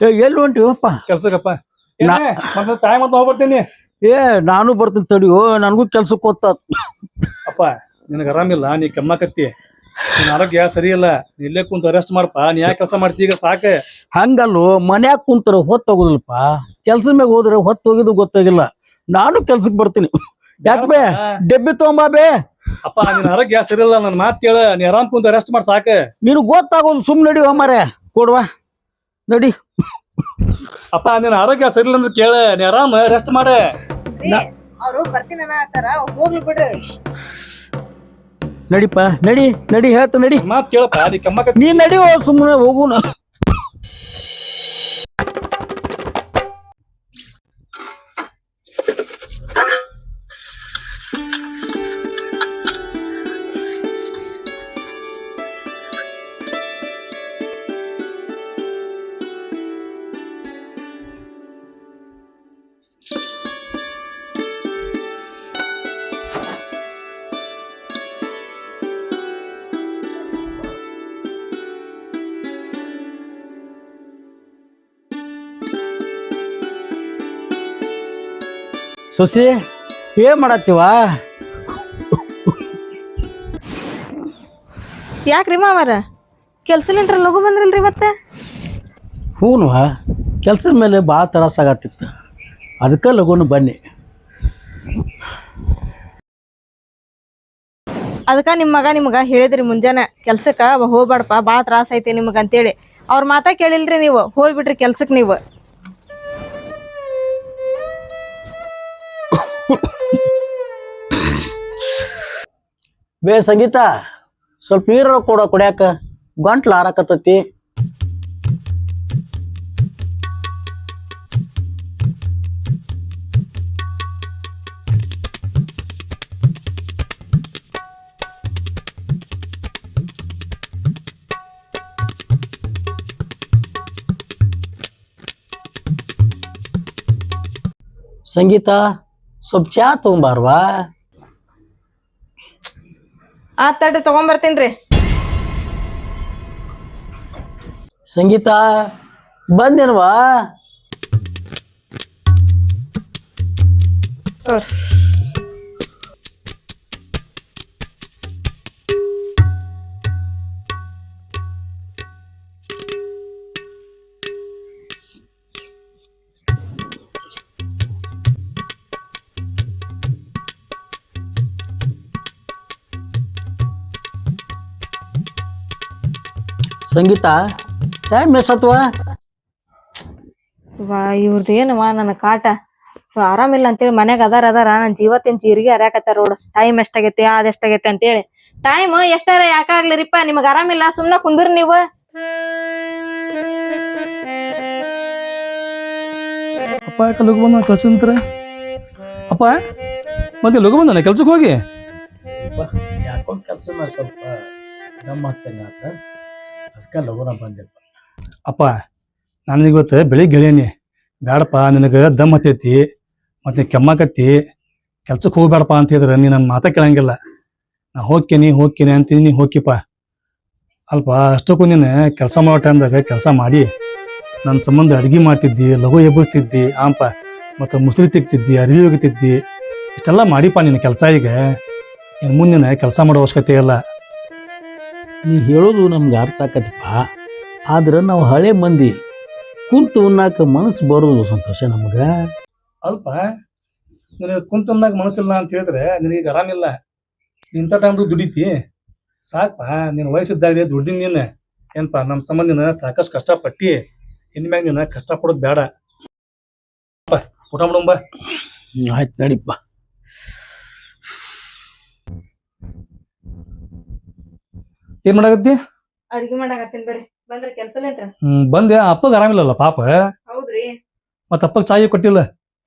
ಏ ಎಲ್ಲಿ ಹೊಂಟಿವಪ್ಪ ಕೆಲ್ಸಕ್ಕಪ್ಪ ಮತ್ತೆ ಟೈಮ್ ಅಂತ ಹೋಗ್ಬರ್ತೀನಿ ಏ ನಾನು ಬರ್ತೀನಿ ತಡಿಯೋ ನನಗೂ ಕೆಲ್ಸಕ್ಕೆ ಕೊತ್ತ ಅಪ್ಪ ನಿನಗೆ ಆರಾಮಿಲ್ಲ ನೀ ಕೆಮ್ಮಕತ್ತಿ. ನಿನ್ನ ಆರೋಗ್ಯ ಸರಿ ಇಲ್ಲ ಇಲ್ಲೇ ಕುಂತ ಅರೆಸ್ಟ್ ಮಾಡಪ್ಪ ನೀ ಯಾಕೆ ಕೆಲಸ ಮಾಡ್ತಿ ಈಗ ಸಾಕ. ಹಂಗಲ್ಲೋ ಮನ್ಯಾಗ ಕುಂತರ ಹೊತ್ತು ಹೋಗುದಿಲ್ಲಪ್ಪ. ಕೆಲ್ಸದ ಮ್ಯಾಗ ಹೋದ್ರೆ ಹೊತ್ತು ಹೋಗಿದ್ದು ಗೊತ್ತಾಗಿಲ್ಲ. ನಾನು ಕೆಲ್ಸಕ್ಕೆ ಬರ್ತೀನಿ. ಯಾಕೆ ಬೇ? ಡೆಬ್ಬಿ ತಗೊಂಬಾ ಬೇ. ಅಪ್ಪ ನಿನ್ನ ಆರೋಗ್ಯ ಸರಿ ಇಲ್ಲ ನನ್ನ ಮಾತು ಕೇಳ. ನೀ ಆರಾಮ್ ಕುಂತ ಅರೆಸ್ಟ್ ಮಾಡಿ ಸಾಕ. ನೀನು ಗೊತ್ತಾಗೋದು ಸುಮ್ ನಡಿ ಮಾರೇ ಕೊಡ್ವಾ. ನಡಿ. ಅಪ್ಪ ನಿನ್ನ ಆರೋಗ್ಯ ಸರಿ ಇಲ್ಲ ಅಂದ್ರೆ ಕೇಳ ನೀ ಆರಾಮ ರೆಸ್ಟ್ ಮಾಡ. ಅವ್ರು ಬರ್ತೀನಿ ಅಂತಾರ ಹೋಗ್ಲಿ ಬಿಡ್ರಿ. ನಡಿಪ್ಪ ನಡಿ ನಡಿ ಹೇಳ್ತ ನಡಿ. ಮಾತು ಕೇಳಪ್ಪ ಅದಕ್ಕೆ ಕೆಮ್ಮಕತ್ತಿ ನೀ ನಡಿ ಸುಮ್ಮನೆ ಹೋಗುಣ ಸೊಸಿ ಏನ್ ಮಾಡತ್ತೀವ? ಯಾಕ್ರಿ ಮಾವಾರ? ಕೆಲ್ಸಲಿಂತ್ರ ಲಘು ಬಂದ್ರಲ್ರಿ ಮತ್ತೆ ಹೂನು ಕೆಲ್ಸದ ಮೇಲೆ ಭಾಳ ತ್ರಾಸಾಗತ್ತಿತ್ತು ಅದಕ್ಕೆ ಲಘುನ ಬನ್ನಿ. ಅದಕ್ಕೆ ನಿಮ್ಮ ಮಗ ನಿಮ್ಗೆ ಹೇಳಿದ್ರಿ ಮುಂಜಾನೆ ಕೆಲ್ಸಕ್ಕೆ ಹೋಗ್ಬೇಡಪ್ಪ ಭಾಳ ತ್ರಾಸ ಐತಿ ನಿಮಗೆ ಅಂತೇಳಿ ಅವ್ರ ಮಾತಾ ಕೇಳಿಲ್ರಿ ನೀವು ಹೋಗ್ಬಿಟ್ರಿ ಕೆಲ್ಸಕ್ಕೆ ನೀವು. ಬೇ ಸಂಗೀತ ಸ್ವಲ್ಪ ನೀರು ಕೊಡ ಕುಡಿಯಾಕ ಗಂಟ್ಲು ಆರಾಕತ್ತತಿ ಸಂಗೀತ ಸ್ವಲ್ಪ ಚಾ ತಗೊಂಬಾರ್ವಾ? ಆ ತಡ್ರಿ ತಗೊಂಬರ್ತೀನ್ರಿ. ಸಂಗೀತ ಬಂದೇನ್ವಾ? ಸಂಗೀತ? ಟೈಮ್ ಎಷ್ಟತ್ವಾ ವಾ ಇವ್ರದ್ದು ಏನವಾ ನನ್ನ ಕಾಟ? ಸೊ ಆರಾಮಿಲ್ಲ ಅಂತೇಳಿ ಮನ್ಯಾಗ ಅದಾರ ಅದಾರ ನನ್ನ ಜೀವತ್ತಿನ ಜೀರಿಗೆ ಹರ್ಯಾಕತ್ತಾರ ರೋಡ್ ಟೈಮ್ ಎಷ್ಟಾಗೈತಿ ಅದ್ ಎಷ್ಟಾಗೈತಿ ಅಂತೇಳಿ. ಟೈಮ್ ಎಷ್ಟಾರ ಯಾಕಾಗ್ಲಿರಿಪ್ಪ ನಿಮಗ್ ಆರಾಮಿಲ್ಲ ಸುಮ್ಮನೆ ಕುಂದ್ರಿ ನೀವು. ಅಪ್ಪ ಯಾಕೆ ಲಘು ಬಂದ ಕೆಲ್ಸಂತ್ರ? ಅಪ್ಪ ಮತ್ತೆ ಲಗು ಬಂದಾನೆ ಕೆಲ್ಸಕ್ಕೆ ಹೋಗಿ? ಯಾಕೋ ಕೆಲಸ ಮಾಡಿ ಸ್ವಲ್ಪ ನಮ್ಮ ಆಗ್ತೇನೆ ಅಂತ ಅದಕ್ಕೆ ಲಗುನ ಬಂದಿಪ್ಪ ಅಪ್ಪ ನಾನು ಇವತ್ತು ಬೆಳಿಗ್ಗೆ ಗೆಳೆಯನಿ ಬೇಡಪ್ಪ ನಿನಗೆ ದಮ್ ಹತ್ತೈತಿ, ಮತ್ತೆ ಕೆಮ್ಮಕತ್ತಿ. ಕೆಲ್ಸಕ್ಕೆ ಹೋಗ್ಬೇಡಪ್ಪ ಅಂತ ಹೇಳಿದ್ರೆ ನೀನು ನನ್ನ ಮಾತಾ ಕೇಳಂಗಿಲ್ಲ. ನಾ ಹೋಗ್ತೀನಿ ಹೋಗ್ತೀನಿ ಅಂತೀನಿ, ನೀ ಹೋಗಿಪ್ಪ ಅಲ್ಪ, ಅಷ್ಟಕ್ಕೂ ನೀನು ಕೆಲಸ ಮಾಡೋ ಟೈಮ್ದಾಗ ಕೆಲಸ ಮಾಡಿ. ನನ್ನ ಸಂಬಂಧ ಅಡುಗೆ ಮಾಡ್ತಿದ್ದಿ, ಲಘು ಎಬ್ಬಿಸ್ತಿದ್ದಿ, ಆಂಪ, ಮತ್ತು ಮುಸುರಿ ತೆಗ್ತಿದ್ದಿ ಅರಿವಿ ಒಗಿತಿದ್ದಿ ಇಷ್ಟೆಲ್ಲ ಮಾಡಿಪ್ಪ ನಿನ್ನ ಕೆಲಸ ಈಗ. ಇನ್ನು ಮುಂದಿನ ಕೆಲಸ ಮಾಡೋ ಅವಶ್ಯಕತೆ ಇಲ್ಲ. ನೀ ಹೇಳೋದು ನಮ್ಗೆ ಅರ್ಥ ಆಕತಿಪ್ಪ. ಆದ್ರೆ ನಾವು ಹಳೆ ಮಂದಿ ಕುಂತು ಉಣ್ಣಾಕ ಮನಸ್ಸು ಬರೋದು ಸಂತೋಷ ನಮಗೆ. ಅಲ್ಪ ನಿನಗೆ ಉನ್ನಾಕ ಮನಸ್ಸಿಲ್ಲ ಅಂತ ಹೇಳಿದ್ರೆ ನಿನಗೆ ಆರಾಮಿಲ್ಲ ಇಂಥ ಟೈಮ್ದು ದುಡಿತಿ ಸಾಕಪ್ಪ ನಿನ್ನ ವಯಸ್ಸಿದ್ದಾಗಲೇ ದುಡ್ದಿನ ನೀನು. ಏನಪ್ಪ ನಮ್ಮ ಸಂಬಂಧಿನ ಸಾಕಷ್ಟು ಕಷ್ಟಪಟ್ಟಿ. ಇನ್ಮ್ಯಾಗ ನೀನು ಕಷ್ಟಪಡೋದು ಬೇಡ ಅಪ್ಪ, ಊಟ ಮಾಡೋಂಬ ಆಯ್ತು ನಡಿಪ್ಪ. ಏನ್ ಮಾಡಾಕತ್ತಿ? ಅಡಿಗೆ ಮಾಡಾಕತ್ತೀನಿ ಬರ್ರಿ. ಬಂದ್ರ ಕೆಲ್ಸಲಿಂತ್ರ ಹ್ಮ್ ಬಂದೆ. ಅಪ್ಪಗೆ ಆರಾಮಿಲ್ಲಲ್ಲ ಪಾಪ? ಹೌದ್ರಿ. ಮತ್ತೆ ಅಪ್ಪಗೆ ಚಾಯಿ ಕೊಟ್ಟಿಲ್ಲ?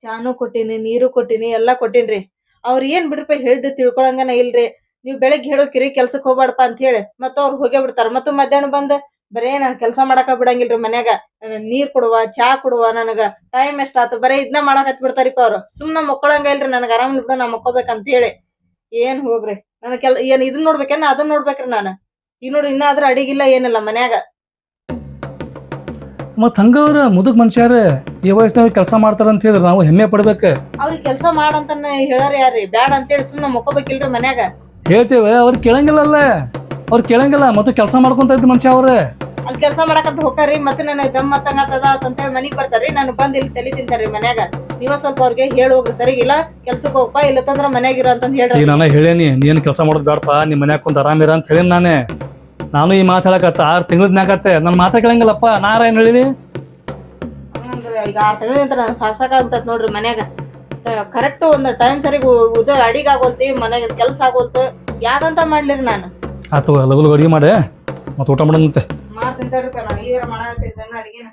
ಚಾನು ಕೊಟ್ಟಿನಿ ನೀರು ಕೊಟ್ಟಿನಿ ಎಲ್ಲಾ ಕೊಟ್ಟಿನ್ರಿ. ಅವ್ರ ಏನ್ ಬಿಡ್ರಪ್ಪ ಹೇಳ್ದ ತಿಳ್ಕೊಳಂಗನ ಇಲ್ರಿ. ನೀವ್ ಬೆಳಗ್ಗೆ ಹೇಳೋಕಿರಿ ಕೆಲ್ಸಕ್ ಹೋಗ್ಬಾಡಪ್ಪ ಅಂತ ಹೇಳಿ ಮತ್ತ ಅವ್ರು ಹೋಗೇ ಬಿಡ್ತಾರ. ಮತ್ತ ಮಧ್ಯಾಹ್ನ ಬಂದ್ ಬರೇ ನಾನ್ ಕೆಲ್ಸ ಮಾಡಾಕ ಬಿಡಂಗಿಲ್ರಿ ಮನ್ಯಾಗ. ನೀರ್ ಕೊಡುವ ಚಾ ಕೊಡುವ ನನಗ. ಟೈಮ್ ಎಷ್ಟ್ ಆತು ಬರೇ ಇದನ್ನ ಮಾಡಾಕ್ ಹತ್ ಬಿಡ್ತಾರಿಪ್ಪ ಅವ್ರು. ಸುಮ್ನ ಮಕ್ಕೊಳಂಗ ಇಲ್ರಿ ನನಗ ಆರಾಮ್ ಬಿಡ ನಾ ಮಕ್ಕೋಬೇಕಂತ ಹೇಳಿ. ಏನ್ ಹೋಗ್ರಿ? ನನ್ ಕೆಲ್ ಏನ್ ಇದನ್ ನೋಡ್ಬೇಕೇನ? ಅದನ್ ನೋಡ್ಬೇಕ್ರಿ ನಾನು. ಈಗ ನೋಡ್ರಿ ಇನ್ನಾದ್ರೂ ಅಡಿಗಿಲ್ಲ ಏನಿಲ್ಲ ಮನ್ಯಾಗ. ಮತ್ ಹಂಗವ್ರ ಮುದುಕ್ ಮನುಷ್ಯರ ಈ ವಯಸ್ಸಿನ ಕೆಲಸ ಮಾಡ್ತಾರ ಅಂತ ಹೇಳಿದ್ರೆ ನಾವು ಹೆಮ್ಮೆ ಪಡ್ಬೇಕ. ಅವ್ರಿಗೆ ಕೆಲಸ ಮಾಡಂತ ಹೇಳಾರ ಯಾರ್ರಿ? ಬ್ಯಾಡ ಅಂತೇಳಿ ಸುಮ್ನ ಮಕ್ಕೋಬೇಕಿಲ್ರಿ ಮನ್ಯಾಗ? ಹೇಳ್ತೇವೆ ಅವ್ರು ಕೇಳಂಗಿಲ್ಲಲ್ಲ. ಅವ್ರು ಕೇಳಂಗಿಲ್ಲ ಮತ್ತು ಕೆಲಸ ಮಾಡ್ಕೊಂತ ಇದ್ದ ಮನುಷ್ಯ ಅವ್ರ. ಅಲ್ಲಿ ಕೆಲಸ ಮಾಡಕಂತ ಹೋಗ್ತಾರ್ರಿ ಮತ್ತೆ ನನಗೆ ದಮ್ ಅಂತ ಅಂತೇಳಿ ಮನಿಗ್ ಬರ್ತಾರ್ರಿ. ನಾನು ಬಂದ್ ಇಲ್ಲಿ ತಲೆ ತಿಂತಾರ್ರಿ ಮನ್ಯಾಗ. ನೀವ ಸ್ವಲ್ಪ ಅವ್ರಿಗೆ ಹೇಳಿ ಹೋಗ್ರಿ. ಸರಿಗಿಲ್ಲ ಕೆಲ್ಸಕ್ಕೆ ಹೋಗಪ್ಪ ಇಲ್ಲತ್ತಂದ್ರ ಮನ್ಯಾಗ ಇರು ಅಂತ ಹೇಳಿ ನಾನು ಹೇಳೇನಿ ನೀನು ಕೆಲಸ ಮಾಡೋದು ಬೇಡಪ್ಪ ನಿಮ್ಮ ಮನ್ಯಾಗ ಕುಂತ ಆರಾಮಿರ ಅಂತ ಹೇಳೀನಿ ನಾನೇ. ನಾನು ಈ ಮಾತು ಹೇಳಕತ್ತ ಆರು ತಿಂಗಳದ ಮ್ಯಾಕತ್ತೆ ನನ್ನ ಮಾತಾ ಕೇಳಂಗಿಲ್ಲಪ್ಪ ನಾರ ಏನ್ ಹೇಳಿನಿ ಹಂಗಂದ್ರ ಈಗ ಆರ್ ತಿಂಗಳಿಂದ ನಾನು ಸಾಕ್ಸಾಕ ಅಂತ ನೋಡ್ರಿ ಮನ್ಯಾಗ. ಕರೆಕ್ಟ್ ಒಂದ್ ಟೈಮ್ ಸರಿಗೆ ಉದ ಅಡಿಗೆ ಆಗೋಲ್ತಿ ಮನ್ಯಾಗ ಕೆಲಸ ಆಗೋಲ್ತು. ಯಾಕಂತ ಮಾಡ್ಲಿರಿ ನಾನು? ಆತು ಲಗು ಲಗು ಅಡಿಗೆ ಮಾಡಿ ಮತ್ತೆ ಊಟ ಮಾಡೋಣಂತೆ ನಾನು ಅಡಿಗೆನ.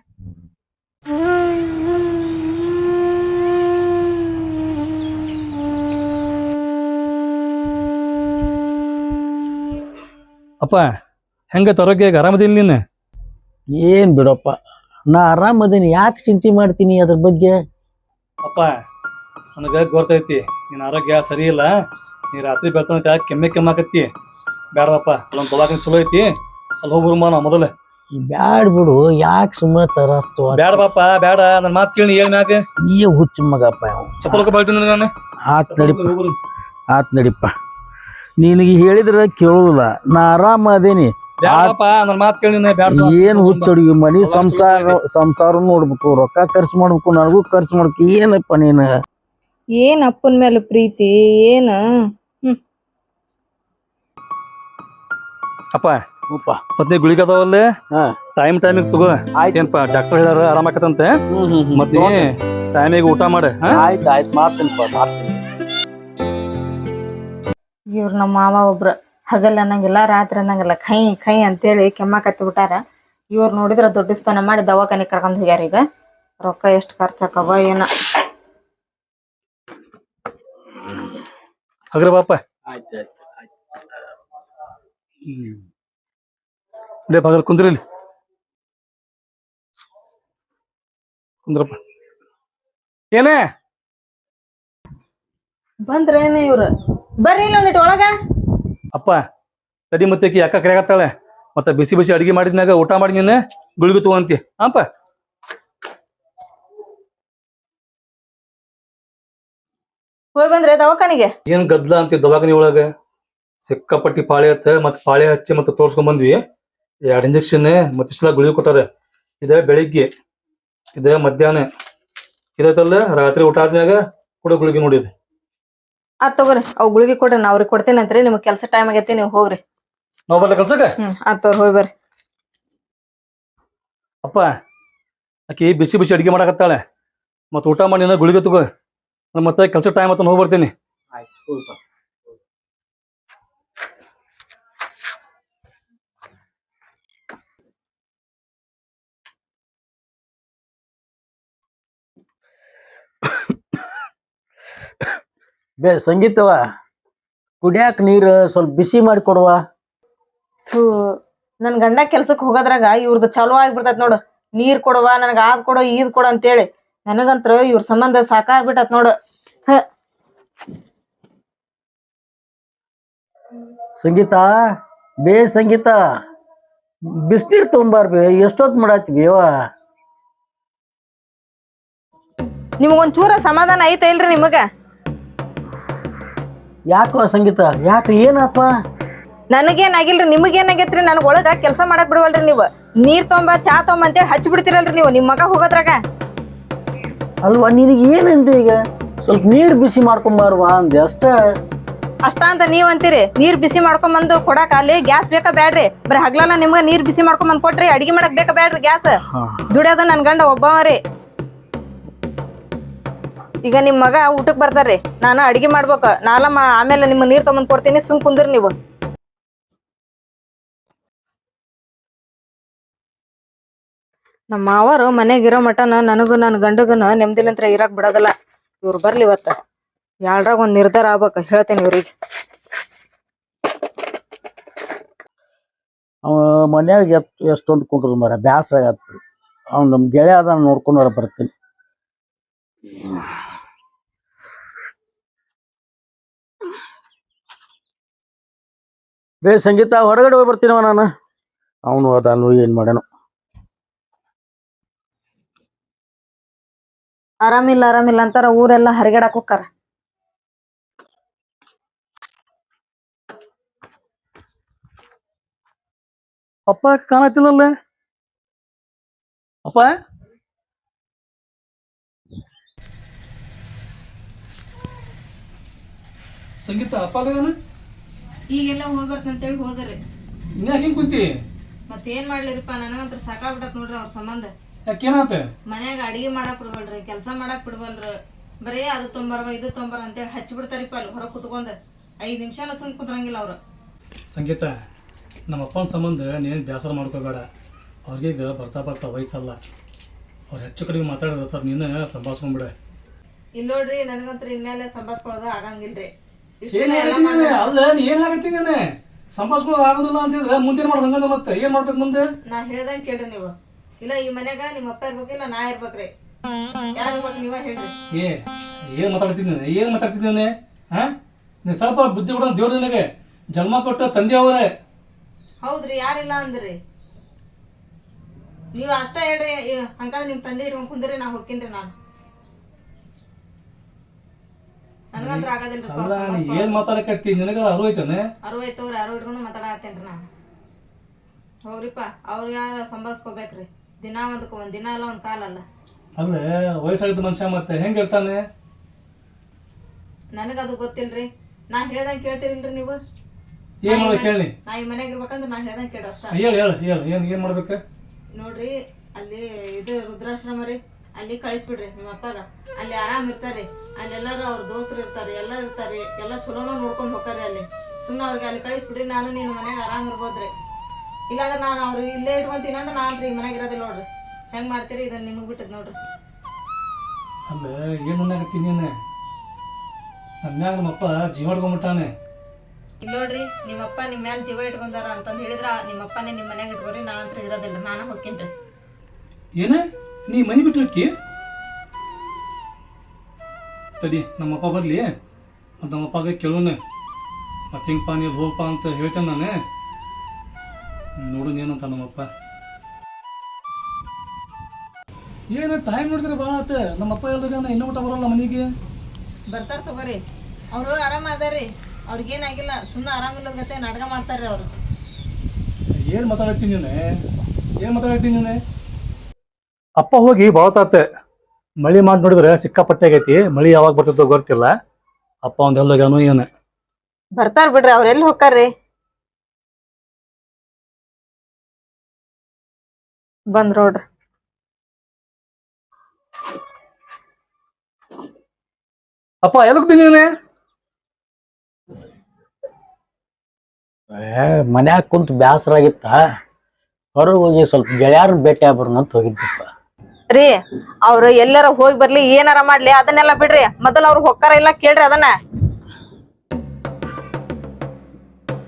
ಅಪ್ಪ ಹೆಂಗ ಆರೋಗ್ಯ ಈಗ ಆರಾಮದಿಲ್ಲ ನೀನು? ಏನ್ ಬಿಡಪ್ಪ ನಾ ಆರಾಮದೀನಿ. ಯಾಕೆ ಚಿಂತೆ ಮಾಡ್ತೀನಿ ಅದ್ರ ಬಗ್ಗೆ? ಅಪ್ಪ ನನಗೆ ಗೊತ್ತೈತಿ ನಿನ್ನ ಆರೋಗ್ಯ ಸರಿ ಇಲ್ಲ. ನೀ ರಾತ್ರಿ ಬೆಳ್ತಾನ ಕೆಮ್ಮೆ ಕೆಮ್ಮಾಕತ್ತಿ ಬೇಡದಪ್ಪ ಅಲ್ಲೊಂದು ದವಾಖಾನೆ ಚಲೋ ಐತಿ. ಅಲ್ಲಿ ಹೋಗ್ಬರ್ಮ ನಾ ಮೊದಲು. ಬ್ಯಾಡ್ ಬಿಡು ಯಾಕೆ ಸುಮ್ಮನೆ ತರಸ್ತು ಬ್ಯಾಡಪ್ಪ ಬ್ಯಾಡ ನನ್ ನನ್ನ ಮಾತು ಕೇಳಿ ಏನ್ ಮ್ಯಾಗ ನೀ ಹುಚ್ಚು ಮಗಪ್ಪ ಅವ. ಚಪ್ಪಲಕ್ಕೆ ಬಳ್ತೀನಿ ನಾನು. ಆತ್ ನಡಿಪ್ಪ. ಆತ್ ನಡಿಪ್ಪ. ನಿನಗೆ ಹೇಳಿದ್ರೆ ಕೇಳುದಿಲ್ಲ ನಾ ಆರಾಮ ಅದೇನಿ. ಏನ್ ಹುಚ್ಚಡಿಗೆ ಮನಿ ಸಂಸಾರ ಸಂಸಾರ ನೋಡ್ಬೇಕು ರೊಕ್ಕ ಖರ್ಚು ಮಾಡ್ಬೇಕು ನನಗೂ ಖರ್ಚು ಮಾಡ್ಬೇಕು ಏನಪ್ಪ ನೀನು? ಏನ್ ಅಪ್ಪನ ಮೇಲೆ ಪ್ರೀತಿ ಏನ? ಅಪ್ಪ ಉಪ್ಪ. ಮತ್ತೆ ನೀ ಗುಳಿಗೆ ಅದಾವಲ್ಲೇ. ಟೈಮ್ ಟೈಮಿಗೆ ತಗೋ. ಆಯ್ತು. ಏನಪ್ಪ ಡಾಕ್ಟರ್ ಹೇಳ್ಯಾರ ಆರಾಮಾಕತ್ತಂತೆ ಮತ್ ನೀ ಟೈಮಿಗೆ ಊಟ ಮಾಡ ಆಯ್ತು ಆಯ್ತು. ಮಾಡ್ತೀನಿಪ್ಪ ಮಾಡ್ತೀನಿ. ಇವ್ರ ನಮ್ಮ ಮಾವ ಒಬ್ರ. ಹಗಲ್ ಅನ್ನಂಗಿಲ್ಲ ರಾತ್ರಿ ಅನ್ನಂಗಿಲ್ಲ. ಕೈ ಕೈ ಅಂತೇಳಿ ಕೆಮ್ಮಕತ್ತಿ ಬಿಟ್ಟಾರ. ಇವ್ರು ನೋಡಿದ್ರ ದೊಡ್ಡ ಸ್ಥಾನ ಮಾಡಿ ದವಾಖಾನೆ ಕರ್ಕೊಂಡ್ ಹೋಗ್ಯಾರ ಈಗ. ರೊಕ್ಕ ಎಷ್ಟ್ ಖರ್ಚಾಕವ ಏನ? ಹಗ್ರ ಬಾಪ ಆಯ್ತು ಆಯ್ತು. ಲೇ ಬಗಲ್ ಕುಂದ್ರಿ ಇಲ್ಲಿ. ಕುಂದ್ರಪ್ಪ. ಏನೇ? ಬಂದ್ರೇನೆ ಇವ್ರ? ಬರ್ರಿ ಇಲ್ಲ ಒಂದಿಟ್ಟು ಒಳಗ. ಅಪ್ಪ ತಡಿ ಮತ್ತೆ ಆಕಿ ಯಾಕ ಕರೆಯಾಗತ್ತಾಳೆ ಮತ್ತೆ ಬಿಸಿ ಬಿಸಿ ಅಡಿಗೆ ಮಾಡಿದ್ನಾಗ ಊಟ ಮಾಡಿ ನೀನು ಗುಳಿಗೆ ತಗೊಂತಿ. ಅಪ್ಪ ಹೋಗಿ ಬಂದ್ರೆ ದವಾಖಾನಿಗೆ? ಏನ್ ಗದ್ಲ ಅಂತೀವಿ ದವಾಖಾನಿ ಒಳಗ? ಸಿಕ್ಕಾಪಟ್ಟಿ ಪಾಳೆ ಹತ್ತ ಮತ್ ಪಾಳೆ ಹಚ್ಚಿ ಮತ್ತೆ ತೋರ್ಸ್ಕೊಂಡ್ ಬಂದ್ವಿ. ಎರಡ್ ಇಂಜೆಕ್ಷನ್ ಮತ್ತೆ ಸಲ ಗುಳಿಗೆ ಕೊಟ್ಟಾರೆ ಇದ ಬೆಳಿಗ್ಗೆ ಇದ ಮಧ್ಯಾಹ್ನ ಇದೈತಲ್ಲ ರಾತ್ರಿ ಊಟ ಆದ್ಮ್ಯಾಗ ಕೂಡ ಗುಳಿಗೆ ನೋಡಿದ್ರಿ ಆತ್ ತಗೋರಿ ಅವ್ ಗುಳಿಗೆ ಕೊಡ್ರಿ ನಾವ್ರಿ ಅವ್ರಿಗೆ ಕೊಡ್ತೇನೆ ಅಂತ ನಿಮ್ಗೆ ಕೆಲಸ ಟೈಮ್ ಆಗೈತಿ ನೀವು ಹೋಗ್ರಿ. ನಾವ್ ಬರ್ಲ ಕೆಲ್ಸಕ್ಕ? ಹ್ಮ್ ಆತ್ ತಗೋರಿ ಹೋಗಿ ಬರ್ರಿ. ಅಪ್ಪ ಆಕಿ ಬಿಸಿ ಬಿಸಿ ಅಡಿಗೆ ಮಾಡಕತ್ತಾಳೆ. ಮತ್ತೆ ಊಟ ಮಾಡಿ ಗುಳಿಗೆ ತಗೋ. ನಾನ್ ಮತ್ತೆ ಕೆಲಸ ಟೈಮ್ ಆತ ಹೋಗಿ ಬರ್ತೀನಿ. ಆಯ್ತು ಬೇ ಸಂಗೀತವ? ಕುಡಿಯಾಕ ನೀರು ಸ್ವಲ್ಪ ಬಿಸಿ ಮಾಡಿ ಕೊಡುವ? ಥೂ ನನ್ ಗಂಡ ಕೆಲ್ಸಕ್ ಹೋಗೋದ್ರಾಗ ಇವ್ರದ್ದು ಚಲೋ ಆಗ್ಬಿಡ್ತೈತ್ ನೋಡು. ನೀರ್ ಕೊಡುವ ನನಗ ಆದ್ ಕೊಡು ಈದ್ ಕೊಡು ಅಂತೇಳಿ. ನನಗಂತ್ರ ಇವ್ರ ಸಂಬಂಧ ಸಾಕಾಗ್ಬಿಟ್ಟತ್ ನೋಡು. ಸಂಗೀತ? ಬೇ ಸಂಗೀತ. ಬಿಸ್ನೀರ್ ತಗೊಂಬಾರ್ಬಿ ಎಷ್ಟೊತ್ತು ಮಾಡತ್ತೀವಿ ಯವ್ವ ನಿಮ್ಗೊಂದ್ ಚೂರ ಸಮಾಧಾನ ಐತ ಇಲ್ರಿ ನಿಮಗ? ಯಾಕೋ ಸಂಗೀತ? ಯಾಕೆ ಏನಾತ್ವ ನನಗೇನಾಗಿಲ್ರಿ ನಿಮಗೇನಾಗೈತ್ರಿ? ನನಗ ಒಳಗ ಕೆಲಸ ಮಾಡಕ್ ಬಿಡವಲ್ರಿ ನೀವು. ನೀರ್ ತೊಂಬ ಚಾ ತೊಂಬ ಅಂತೇಳಿ ಹಚ್ಚಿ ಬಿಡ್ತಿರಲ್ರಿ ನೀವು ನಿಮ್ ಮಗ ಹೋಗೋದ್ರಾಗ. ಅಲ್ವಾ ನಿನಗೆ ಏನಂದೆ ಈಗ? ಸ್ವಲ್ಪ ನೀರು ಬಿಸಿ ಮಾಡ್ಕೊಂಬಾರ್ವಾ ಅಂದೆ ಅಷ್ಟ? ಅಷ್ಟ ಅಂತ ನೀವ್ ಅಂತೀರಿ. ನೀರ್ ಬಿಸಿ ಮಾಡ್ಕೊಂಬಂದು ಕೊಡಕ ಅಲ್ಲಿ ಗ್ಯಾಸ್ ಬೇಕಾ ಬ್ಯಾಡ್ರಿ? ಬರೀ ಹಗ್ಲಲ್ಲ ನಿಮ್ಗ ನೀರ್ ಬಿಸಿ ಮಾಡ್ಕೊಂಬಂದ್ ಕೊಟ್ರಿ ಅಡಿಗೆ ಮಾಡಕ್ ಬೇಕಾ ಬ್ಯಾಡ್ರಿ ಗ್ಯಾಸ್? ದುಡಿಯೋದು ನನ್ ಗಂಡ ಒಬ್ಬವರಿ ಈಗ ನಿಮ್ ಮಗ ಊಟಕ್ ಬರ್ತಾರೆ ನಾನು ಅಡಿಗೆ ಮಾಡ್ಬೇಕ. ನಾಲ ಆಮೇಲೆ ನಿಮ್ಮ ನೀರ್ ತಗೊಂಡ್ ಕೊಡ್ತೀನಿ. ಸುಮ್ ಕುಂದ್ರಿ ನೀವು. ನಮ್ಮ ಮಾವರು ಮನೆಗಿರೋ ಮಟನ ನನಗೂ ನನ್ನ ಗಂಡಗನ ನೆಮ್ಮದಿಲಂತ್ರ ಇರಕ್ ಬಿಡೋದಲ್ಲ. ಇವ್ರು ಬರ್ಲಿ ಇವತ್ತ. ಯಾಳ್ರಾಗ ಒಂದ್ ನಿರ್ಧಾರ ಆಗ್ಬೇಕ ಹೇಳ್ತೇನೆ ಇವ್ರಿಗೆ. ಅವ ಮನ್ಯಾಗ ಎತ್, ಎಷ್ಟೊಂದು ಕುಂಡ್ರು ಮರ ಬ್ಯಾಸರ ಅವ್ನು ನಮ್ಮ ಗೆಳೆಯ ಅದನ್ನ ನೋಡ್ಕೊಂಡಾರ ಬರ್ತೀನಿ. ರೇ ಸಂಗೀತ ಹೊರಗಡೆ ಹೋಗಿ ಬರ್ತೀನವ ನಾನು. ಅವನು ಅದಾನು ಏನ್ ಮಾಡ್ಯಾನು. ಆರಾಮಿಲ್ಲ ಆರಾಮಿಲ್ಲ ಅಂತಾರ ಊರೆಲ್ಲ ಹರಿಗಡಕ್ ಹೋಗ್ತಾರ ಅಪ್ಪ ಕಾಣತ್ತಿಲ್ಲಲ್ಲ ಅಪ್ಪ? ಸಂಗೀತ ಅಪ್ಪ ಅಲ್ಲ ಈಗೆಲ್ಲ ಹೋಗಿ ಅಂತೇಳಿ ಹೋದ್ರಿ. ಇನ್ನ ಹಿಂಗ್ ಕುಂತಿ? ಮತ್ತೇನ್ ಮಾಡ್ಲಿರಿಪ್ಪ? ನನಗಂತ್ರ ಸಾಕಾಗ್ಬಿಟ್ಟತ್ ನೋಡ್ರಿ ಅವ್ರ ಸಂಬಂಧ. ಯಾಕೇನಾತ? ಮನ್ಯಾಗ ಅಡಿಗೆ ಮಾಡಾಕ್ ಬಿಡ್ವಲ್ರಿ ಕೆಲ್ಸ ಮಾಡಾಕ್ ಬಿಡ್ವಲ್ರಿ. ಬರೇ ಅದು ತೊಂಬರ್ವ ಇದು ತೊಂಬರ್ ಅಂತೇಳಿ ಹಚ್ಚಿ ಬಿಡ್ತಾರಿಪ್ಪ ಅಲ್ಲಿ ಹೊರಗ್ ಕುತ್ಕೊಂಡ್. ಐದ್ ನಿಮಿಷ ಸುಮ್ ಕುತ್ರಂಗಿಲ್ಲ ಅವ್ರು. ಸಂಗೀತ ನಮ್ಮ ಅಪ್ಪನ ಸಂಬಂಧ ನೀನು ಬೇಸರ ಮಾಡ್ಕೋಬೇಡ. ಅವ್ರಿಗೀಗ ಬರ್ತಾ ಬರ್ತಾ ವಯಸ್ಸಲ್ಲ. ಅವ್ರು ಹೆಚ್ಚು ಕಡಿಮೆ ಮಾತಾಡಿದ್ರೆ ಸರ್ ನೀನು ಸಂಭಾಸ್ಕೊಂಡ್ಬಿಡ ಇಲ್ಲ ನೋಡ್ರಿ ನನಗಂತ್ರ ಇನ್ಮೇಲೆ ಸಂಭಾಸ್ಕೊಳ್ಳೋದು ಆಗಂಗಿಲ್ರಿ. ಅಲ್ಲ ನೀ ಏನ್ ಆಗತ್ತಿದ್ದೀನಿ ಸಂಭಾಷಿಸ್ಕೊಳ್ಳೋದು ಆಗೋದಿಲ್ಲ ಅಂತಿದ್ರೆ ಮುಂದೆ ಮಾಡೋದು ಹಂಗಂದ್ರೆ ಮತ್ತೆ? ಏನ್ ಮಾಡ್ಬೇಕು ಮುಂದೆ? ನಾ ಹೇಳ್ದಂಗ್ ಕೇಳ್ರಿ ನೀವು. ಇಲ್ಲ ಈ ಮನ್ಯಾಗ ನಿಮ್ಮ ಅಪ್ಪ ಇರ್ಬೇಕು ಇಲ್ಲ ನಾ ಇರ್ಬೇಕ್ರಿ. ಯಾರು ಇರ್ಬೇಕು ನೀವ ಹೇಳ್ರಿ? ಏ ಏನ್ ಮಾತಾಡ್ತಿದ್ದೀನಿ ಏನ್ ಮಾತಾಡ್ತಿದ್ದೀನಿ ಹಾ? ನೀ ಸ್ವಲ್ಪ ಬುದ್ಧಿ ಕೊಡೋ ದೇವ್ರ ನಿನಗೆ. ಜನ್ಮ ಕೊಟ್ಟ ತಂದೆ ಅವರೇ. ಹೌದ್ರಿ ಯಾರಿಲ್ಲ ಅಂದ್ರಿ. ನೀವು ಅಷ್ಟ ಹೇಳ್ರಿ ಹಂಗಾದ್ರೆ ನಿಮ್ ತಂದೆ ಇಟ್ಕೊಂಡ್ ಕುಂದ್ರಿ ನಾ ಹೋಗ್ತೀನಿ ನಾನು. ನನಗಂತ್ರ ಆಗೋದಿಲ್ರಿ ಅಲ್ಲ ನೀ ಏನ್ ಮಾತಾಡಕತ್ತಿ? ನಿನಗ ಅರಿವೈತಾನೆ ಅರವತ್ತವ್ರಿ ಅರವ ಇಟ್ಕೊಂಡು ಮಾತಾಡತ್ತೇನ್ರಿ ನಾನು. ಹೋಗ್ರಿಪ್ಪ ಅವ್ರ ಯಾರ ಸಂಭಾಸ್ಕೋಬೇಕ್ರಿ ದಿನ ಒಂದಕ್ಕೆ ಒಂದ್ ದಿನ ಅಲ್ಲ ಒಂದ್ ಕಾಲ ಅಲ್ಲ. ಅಲ್ಲ ವಯಸ್ಸಾಗಿದ್ದ ಮನುಷ್ಯ ಮತ್ತೆ ಹೆಂಗ್ ಇರ್ತಾನೆ? ನನಗದು ಗೊತ್ತಿಲ್ರಿ. ನಾ ಹೇಳ್ದಂಗ ಕೇಳ್ತೀರಿಲ್ರಿ ನೀವು? ಏನ್ ಮಾಡ್ಬೇಕು ಕೇಳಿ ನಾ ಈ ಮನ್ಯಾಗ ಇರ್ಬೇಕಂದ್ರ ನಾ ಹೇಳ್ದಂಗೆ ಕೇಳ ಅಷ್ಟ. ಹೇಳ ಹೇಳ ಹೇಳ. ಏನ್ ಏನ್ ಮಾಡ್ಬೇಕು? ನೋಡ್ರಿ ಅಲ್ಲಿ ಇದು ರುದ್ರಾಶ್ರಮ ರೀ. ಅಲ್ಲಿ ಕಳಿಸ್ಬಿಡ್ರಿ ನಿಮ್ಮ ಅಪ್ಪಗ. ಅಲ್ಲಿ ಆರಾಮ್ ಇರ್ತಾರೆ. ಅಲ್ಲಿ ಎಲ್ಲಾರು ಅವ್ರ ದೋಸ್ತರು ಇರ್ತಾರೆ ಎಲ್ಲ ಇರ್ತಾರೆ ಎಲ್ಲ ಚಲೋನ ನೋಡ್ಕೊಂಡ್ ಹೋಗ್ತಾರೆ ಅಲ್ಲಿ. ಸುಮ್ಮನೆ ಅವ್ರಿಗೆ ಅಲ್ಲಿ ಕಳಿಸ್ಬಿಡ್ರಿ ನಾನು ನೀನು ಮನೆಯಾಗ ಆರಾಮ್ ಇರ್ಬೋದ್ರಿ. ಇಲ್ಲಾಂದ್ರೆ ನಾನು ಅವ್ರು ಇಲ್ಲೇ ಇಟ್ಕೊಂತೀನಿ ಅಂದ್ರೆ ನಾನು ರೀ ಮನ್ಯಾಗ ಇರೋದಿಲ್ಲ ನೋಡ್ರಿ. ಹೆಂಗ್ ಮಾಡ್ತೀರಿ? ಇದನ್ನ ನಿಮಗ್ ಬಿಟ್ಟದ್ ನೋಡ್ರಿ. ಅಲ್ಲ ಏನು ನಮ್ಮಪ್ಪ ಜೀವ ಇಟ್ಕೊಂಡ್ಬಿಟ್ಟಾನೆ ಇಲ್ಲ ನೋಡ್ರಿ ನಿಮ್ಮಪ್ಪ ನಿಮ್ಮ ಮ್ಯಾಲ ಜೀವ ಇಟ್ಕೊಂಡಾರ ಅಂತಂದ್ ಹೇಳಿದ್ರ ನಿಮ್ಮಪ್ಪನೇ ನಿಮ್ಮ ಮನೆಗೆ ಇಟ್ಕೋರಿ ನಾ ಅಂತ ಇರೋದಿಲ್ಲ ನಾನು ಹೋಗ್ತೀನಿ ಏನ? ನೀ ಮನೆ ಬಿಟ್ಟು ಹೋಕ್ಕಿ ತಡಿ ನಮ್ಮಪ್ಪ ಬರ್ಲಿ. ಮತ್ತು ನಮ್ಮಪ್ಪಗೆ ಕೇಳೋಣ. ಮತ್ತೆ ಹಿಂಗಪ್ಪ ನೀವು ಹೋಗಪ್ಪ ಅಂತ ಹೇಳ್ತೇನೆ ನಾನೇ. ನೋಡು ಏನಂತ ನಮ್ಮಪ್ಪ. ಏನು ಟೈಮ್ ನೋಡಿದ್ರೆ ಭಾಳ ಆತ. ನಮ್ಮಪ್ಪ ಎಲ್ರಿಗಾನ ಇನ್ನೂ ಊಟ ಬರೋಲ್ಲ ಮನೆಗೆ. ಬರ್ತಾರ ತಗೋರಿ. ಅವರು ಆರಾಮ ಅದಾರಿ ಅವ್ರಿಗೇನಾಗಿಲ್ಲ ಸುಮ್ಮನೆ ಆರಾಮಿಲ್ಲದ ಗತೆ ನಾಟಕ ಮಾಡ್ತಾರ್ರಿ ಅವ್ರು. ಏನು ಮಾತಾಡತ್ತೀನಿ ನೀನು? ಏನು ಮಾತಾಡತ್ತೀನಿ ನೀನು? ಅಪ್ಪ ಹೋಗಿ ಭಾವತಾತ ಮಳಿ ಮಾಡಿ ನೋಡಿದ್ರೆ ಸಿಕ್ಕಾಪಟ್ಟೆ ಆಗೈತಿ. ಮಳಿ ಯಾವಾಗ ಬರ್ತೈತೋ ಗೊತ್ತಿಲ್ಲ. ಅಪ್ಪ ಒಂದ್ ಎಲ್ಲೋಗ್ಯಾನು ಏನು. ಬರ್ತಾರ ಬಿಡ್ರಿ ಅವ್ರ ಎಲ್ಲಿ ಹೋಗ್ತಾರ್ರಿ? ಬಂದ್ ನೋಡ್ರಿ. ಅಪ್ಪ ಎಲ್ಲಿ ನೀನೆ? ಮನ್ಯಾಗ ಕುಂತು ಬ್ಯಾಸರ ಆಗಿತ್ತ ಹೊರಗೆ ಹೋಗಿ ಸ್ವಲ್ಪ ಗೆಳೆಯರನ್ನ ಭೇಟಿ ಆಗ್ಬರೋಣ ಅಂತ ಹೋಗಿದ್ದಪ್ಪ ರೀ ಅವ್ರು ಎಲ್ಲಾರ ಹೋಗಿ ಬರ್ಲಿ ಏನಾರ ಮಾಡ್ಲಿ ಅದನ್ನೆಲ್ಲ ಬಿಡ್ರಿ. ಮೊದಲ ಅವ್ರು ಹೊಕ್ಕಾರ ಇಲ್ಲ ಕೇಳ್ರಿ ಅದನ್ನ.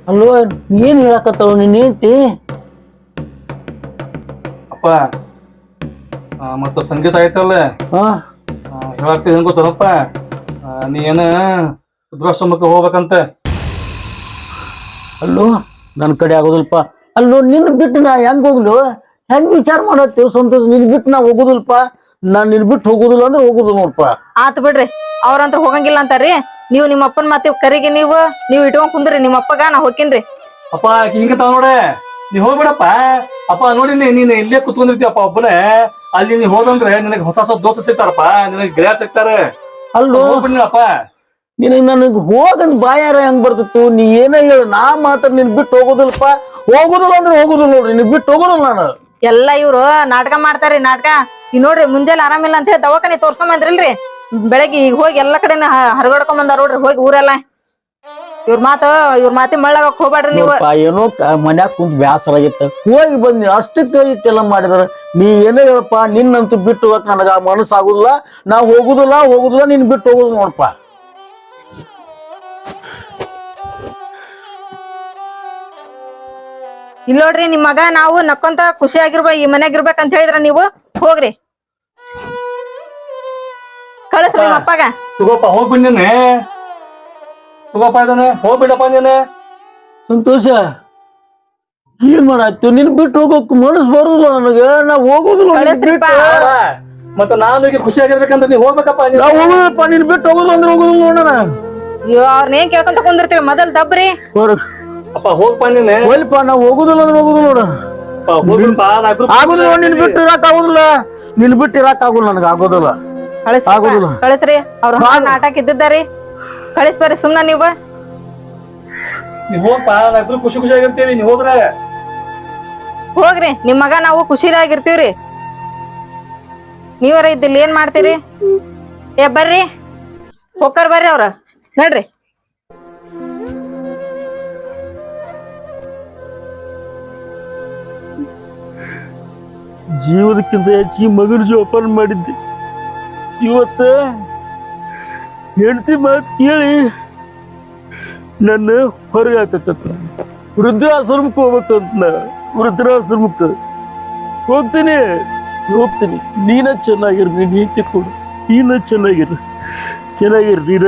ಅಲ್ಲೋ ಏನ್ ಹೇಳಕತ್ತವ ನಿನ್ ಹೆಂಡ್ತಿ ಅಪ್ಪ ಮತ್ತ ಸಂಗೀತ ಆಯ್ತಲ್ಲ ಹಾ. ಹೇಳಾಕ್ತಿದ್ ಹೆಂಗ್ ಗೊತ್ತನಪ್ಪ? ನೀ ಏನ ವೃದ್ಧಾಶ್ರಮಕ್ಕೆ ಹೋಗ್ಬೇಕಂತ? ಅಲ್ಲೋ ನನ್ನ ಕಡೆ ಆಗೋದಿಲ್ಪ ಅಲ್ಲೋ ನಿನ್ ಬಿಟ್ಟು ನಾ ಹೆಂಗ್ ಹೋಗ್ಲು? ಹೆಂಗ್ ವಿಚಾರ ಮಾಡತ್ತೀವಿ? ಸಂತೋಷ ನಿನ್ ಬಿಟ್ಟು ನಾ ಹೋಗುದಿಲ್ಪ ನಾ ನಿನ್ ಬಿಟ್ಟು ಹೋಗುದಿಲ್ಲ ಅಂದ್ರೆ ಹೋಗುದು ನೋಡ್ಪ ಆತ್ ಬಿಡ್ರಿ. ಅವ್ರಂತ್ರ ಹೋಗಂಗಿಲ್ಲ ಅಂತಾರ್ರಿ. ನೀವು ನಿಮ್ಮ ಅಪ್ಪನ ಮಾತೇವ್ ಕರಿಗೆ ನೀವು. ನೀವು ಇಟ್ಕೊಂಡ್ ಕುಂದ್ರಿ ನಿಮ್ಮ ಅಪ್ಪಗ ನಾ ಹೋಗಿನ್ರಿ ಅಪ್ಪ ಹಿಂಗ ತಾವ ನೋಡ. ನೀ ಹೋಗ್ಬೇಡಪ್ಪ. ಅಪ್ಪ ನೋಡಿ ನೀನ್ ಇಲ್ಲೇ ಕುತ್ಕೊಂಡಿರ್ತೀಯಪ್ಪ ಒಬ್ಬನೇ. ಅಲ್ಲಿ ನೀ ಹೋದಂದ್ರೆ ನಿನಗೆ ಹೊಸ ಹೊಸ ದೋಸ್ತ ಸಿಗ್ತಾರಪ್ಪ. ನಿನಗೆ ಗೆಳೆಯ ಸಿಗ್ತಾರೆ. ಅಲ್ಲೋ ಹೋಗ್ಬಿಡ್ನಪ್ಪ ನಿನಗ್ ನನಗ್ ಹೋಗಂದ್ ಬಾಯಾರ ಹೆಂಗ್ ಬರ್ತಿತ್ತು? ನೀ ಏನೇ ಹೇಳು ನಾ ಮಾತ್ರ ನಿನ್ ಬಿಟ್ಟು ಹೋಗುದಿಲ್ಲಪ್ಪ. ಹೋಗುದಿಲ್ಲ ಅಂದ್ರೆ ಹೋಗುದಿಲ್ಲ ನೋಡ್ರಿ. ನಿನ್ ಬಿಟ್ಟು ಹೋಗುದಿಲ್ಲ ನಾನು. ಎಲ್ಲಾ ಇವ್ರು ನಾಟಕ ಮಾಡ್ತಾರ್ರಿ ನಾಟಕ. ಈ ನೋಡ್ರಿ, ಮುಂಜಾನೆ ಆರಾಮಿಲ್ಲ ಅಂತ ಹೇಳಿ ದವಾಖಾನೆ ತೋರ್ಸ್ಕೊಂಡ್ ಬಂದ್ರಿಲ್ರಿ? ಬೆಳಗ್ಗೆ ಈಗ ಹೋಗಿ ಎಲ್ಲಾ ಕಡೆನ ಹರಗಡ್ಕೊಂಡ್ ಬಂದಾರ ನೋಡ್ರಿ, ಹೋಗಿ ಊರೆಲ್ಲ. ಇವ್ರ ಮಾತು, ಇವ್ರ ಮಾತಿ ಮಳ್ಳಾಗ ಹೋಗ್ಬೇಡ್ರಿ ನೀವು. ಏನೋ ಮನ್ಯಾಗ ಕುಂತ ಬ್ಯಾಸರ ಆಗಿತ್ತ. ಹೋಗಿ ಬಂದಿ ಅಷ್ಟಕ್ಕೆ ಇಟ್ಟೆಲ್ಲ ಮಾಡಿದ್ರ. ನೀ ಏನೇ ಹೇಳಪ್ಪ, ನಿನ್ನಂತೂ ಬಿಟ್ಟು ಹೋಗಕ್ ನನಗ ಮನಸ್ಸಾಗುದಿಲ್ಲ. ನಾ ಹೋಗುದಿಲ್ಲ ಹೋಗುದಿಲ್ಲ, ನಿನ್ ಬಿಟ್ಟು ಹೋಗುದು ನೋಡಪ್ಪ. ಇಲ್ಲ ನೋಡ್ರಿ ನಿಮ್ ಮಗ ನಾವು ನಕ್ಕೊಂತ ಖುಷಿಯಾಗಿರ್ಬ ಈ ಮನ್ಯಾಗ ಇರ್ಬೇಕಂತ ಹೇಳಿದ್ರ ನೀವು? ಹೋಗ್ರಿ. ಕಳಿಸ್ರಿ ನಿಮ್ಮ ಅಪ್ಪಗ. ತಗೋಪ್ಪ ಹೋಗ್ ಬಂದೇನೆ ತಗೋಪ್ಪ ಇದಾನೆ ಹೋಗ್ಬಿಡಪ್ಪ ನೀನೆ. ಸಂತೋಷ. ಏನ್ ಮಾಡಾಯ್ತು? ನಿನ್ ಬಿಟ್ಟು ಹೋಗೋಕ್ ಮನಸ್ಸು ಬರುದಿಲ್ಲ ನನಗ. ನಾ ಹೋಗುದಿಲ್ಲ ನಿನ್ ಕಳಿಸ್ರಿಪ್ಪ. ಬಿಟ್ಟು. ಮತ್ತೆ ನಾನು ಈಗ ಖುಷಿಯಾಗಿರ್ಬೇಕಂತ ನೀ ಹೋಗ್ಬೇಕಪ್ಪ ನೀನು. ನಾ ಹೋಗುದಿಲ್ಲಪ್ಪ ನಿನ್ ಬಿಟ್ಟು ಹೋಗುದು ಅಂದ್ರೆ ಹೋಗುದಿಲ್ಲ ನೋಡೋಣ ಅಯ್ಯೋ ಅವ್ರನ್ನೇನ್ ಕೇಳ್ಕೊಂತ ಕುಂದಿರ್ತೀವಿ ಮೊದಲ್ ದಬ್ರಿ. ಅಪ್ಪ ಹೋಗ್ಪ ನೀನೆ ಹೋಗ್ಲಿಪ್ಪ ನಾ ಹೋಗುದಿಲ್ಲ ಅಂದ್ರೆ ಹೋಗುದಿಲ್ಲ ನೋಡ. ಇಬ್ರು ಆಗುದಿಲ್ಲ ನಿನ್ ಬಿಟ್ಟು ಇರಾಕ್ ಆಗುದಿಲ್ಲ. ನಿನ್ ಬಿಟ್ಟು ಇರಾಕ್ ಆಗುಲ್ಲ ನನಗ ಆಗೋದಿಲ್ಲ. ಕಳಿಸ್ರಿ ಆಗುದಿಲ್ಲ. ಕಳಿಸ್ರಿ. ಅವ್ರ ನಾಟಕ ಇದ್ದಿದ್ದಾರಿ. ಕಳಿಸ್ ಬರ್ರಿ ಸುಮ್ನ ನೀವು. ನೀ ಹೋಗ್ಪ ನಾ ಇಬ್ರು ಖುಷಿ ಖುಷಿಯಾಗಿರ್ತೀವಿ ನೀ ಹೋದ್ರೆ. ಹೋಗ್ರಿ ನಿಮ್ ಮಗ ನಾವು ಖುಷಿಲಾಗಿರ್ತೀವ್ರಿ ನೀವರ ಇದ್ದಿಲ್ಲ ಏನ್ ಮಾಡ್ತೀರಿ? ಏ ಬರ್ರಿ. ಹೋಕರ್ ಬರ್ರಿ ಅವ್ರ. ನಡ್ರಿ. ಜೀವನಕ್ಕಿಂತ ಹೆಚ್ಚಿಗೆ ಮಗನ ಜೋಪಾನ ಮಾಡಿದ್ದೆ. ಇವತ್ತ ಹೆಂಡತಿ ಮಾತು ಕೇಳಿ ನನ್ನ ಹೊರಗೆ ಹಾಕತ್ತ ವೃದ್ಧಾಶ್ರಮಕ್ಕೆ ಹೋಗ್ಬೇಕಂತ ನಾ ವೃದ್ಧಾಶ್ರಮಕ್ಕೆ ಹೋಗ್ತೀನಿ ಹೋಗ್ತೀನಿ. ನೀನ ಚೆನ್ನಾಗಿರ್ ನೀನು ನೀತಿ ಕೊಡು. ನೀನ ಚೆನ್ನಾಗಿರು ಚೆನ್ನಾಗಿರ್ ನೀನ.